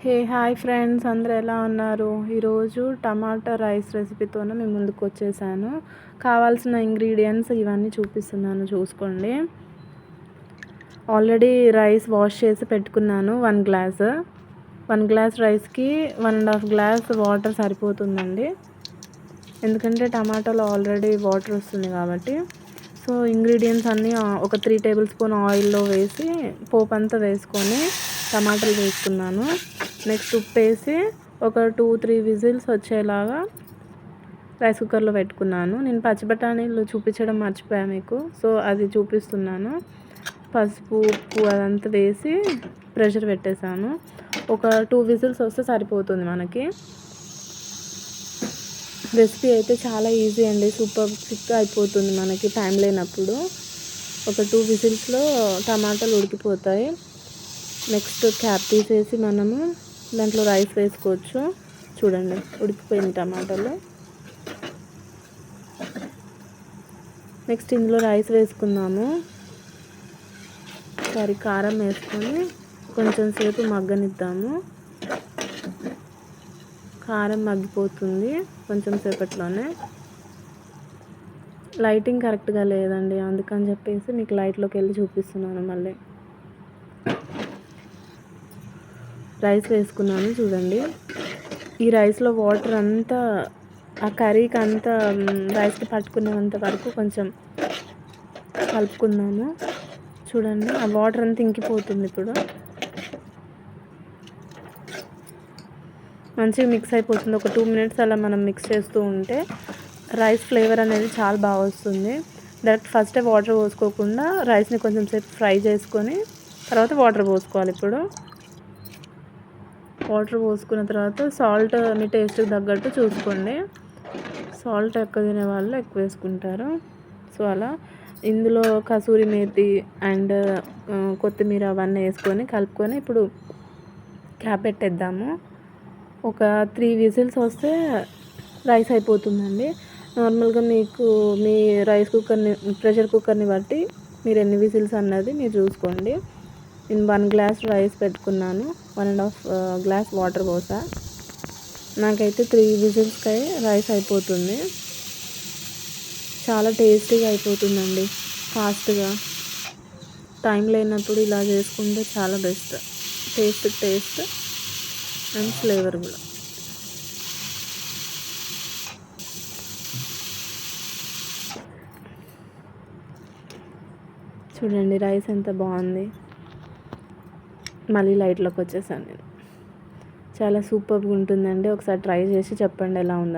Hey hi friends. అందరు ఎలా ఉన్నారు? ఈరోజు టమాటా రైస్ రెసిపీతోనే మేము ముందుకు వచ్చేసాను. కావాల్సిన ఇంగ్రీడియంట్స్ ఇవన్నీ చూపిస్తున్నాను చూసుకోండి. ఆల్రెడీ రైస్ వాష్ చేసి పెట్టుకున్నాను వన్ గ్లాస్. వన్ గ్లాస్ రైస్కి one and half glass water సరిపోతుందండి. ఎందుకంటే టమాటాలో ఆల్రెడీ వాటర్ వస్తుంది కాబట్టి. సో ఇంగ్రీడియంట్స్ అన్నీ ఒక త్రీ టేబుల్ స్పూన్ ఆయిల్లో వేసి పోపు అంతా వేసుకొని టమాటాలు వేసుకున్నాను. నెక్స్ట్ ఉప్పు వేసి ఒక టూ త్రీ విజిల్స్ వచ్చేలాగా రైస్ కుక్కర్లో పెట్టుకున్నాను. నేను పచ్చి బఠానీలు చూపించడం మర్చిపోయాను మీకు. సో అది చూపిస్తున్నాను. పసుపు ఉప్పు అదంతా వేసి ప్రెషర్ పెట్టేశాను. ఒక టూ విజిల్స్ వస్తే సరిపోతుంది మనకి. రెసిపీ అయితే చాలా ఈజీ అండి. సూపర్ క్విక్ అయిపోతుంది మనకి టైం లేనప్పుడు. ఒక టూ విజిల్స్లో టమాటాలు ఉడికిపోతాయి. నెక్స్ట్ క్యాప్ తీసేసి మనము దాంట్లో రైస్ వేసుకోవచ్చు. చూడండి ఉడికిపోయిన టమాటాలు. నెక్స్ట్ ఇందులో రైస్ వేసుకుందాము. సరి కారం వేసుకొని కొంచెం సేపు మగ్గనిద్దాము. కారం మగ్గిపోతుంది కొంచెం సేపట్లోనే. లైటింగ్ కరెక్ట్గా లేదండి అందుకని చెప్పేసి మీకు లైట్లోకి వెళ్ళి చూపిస్తున్నాను మళ్ళీ. రైస్ వేసుకున్నాను చూడండి. ఈ రైస్లో వాటర్ అంతా ఆ కర్రీకి అంతా రైస్కి పట్టుకునేంత వరకు కొంచెం కలుపుకున్నాము చూడండి ఆ వాటర్ అంతా ఇంకిపోతుంది ఇప్పుడు. మంచిగా మిక్స్ అయిపోతుంది. ఒక టూ మినిట్స్ అలా మనం మిక్స్ చేస్తూ ఉంటే రైస్ ఫ్లేవర్ అనేది చాలా బాగా వస్తుంది. డైరెక్ట్ ఫస్టే వాటర్ పోసుకోకుండా రైస్ని కొంచెం సేపు ఫ్రై చేసుకొని తర్వాత వాటర్ పోసుకోవాలి ఇప్పుడు. వాటర్ పోసుకున్న తర్వాత సాల్ట్ మీ టేస్ట్కి తగ్గట్టు చూసుకోండి. సాల్ట్ ఎక్కువ తినే వాళ్ళు ఎక్కువ వేసుకుంటారు. సో అలా ఇందులో కసూరి మేతి అండ్ కొత్తిమీర అవన్నీ వేసుకొని కలుపుకొని ఇప్పుడు క్యాప్ పెట్టేద్దాము. ఒక త్రీ విజిల్స్ వస్తే రైస్ అయిపోతుందండి. నార్మల్గా మీకు మీ రైస్ కుక్కర్ని ప్రెషర్ కుక్కర్ని బట్టి మీరు ఎన్ని విజిల్స్ అన్నది మీరు చూసుకోండి. నేను వన్ గ్లాస్ రైస్ పెట్టుకున్నాను. One and half glass water పోసా. నాకైతే త్రీ విజిల్స్కి రైస్ అయిపోతుంది. చాలా టేస్టీగా అయిపోతుందండి. ఫాస్ట్గా. టైం లేనప్పుడు ఇలా చేసుకుంటే చాలా best. Taste taste and flavour కూడా. చూడండి రైస్ ఎంత బాగుంది. మళ్ళీ లైట్లోకి వచ్చేసాను నేను. చాలా సూపర్గా ఉంటుందండి. ఒకసారి ట్రై చేసి చెప్పండి ఎలా ఉందని.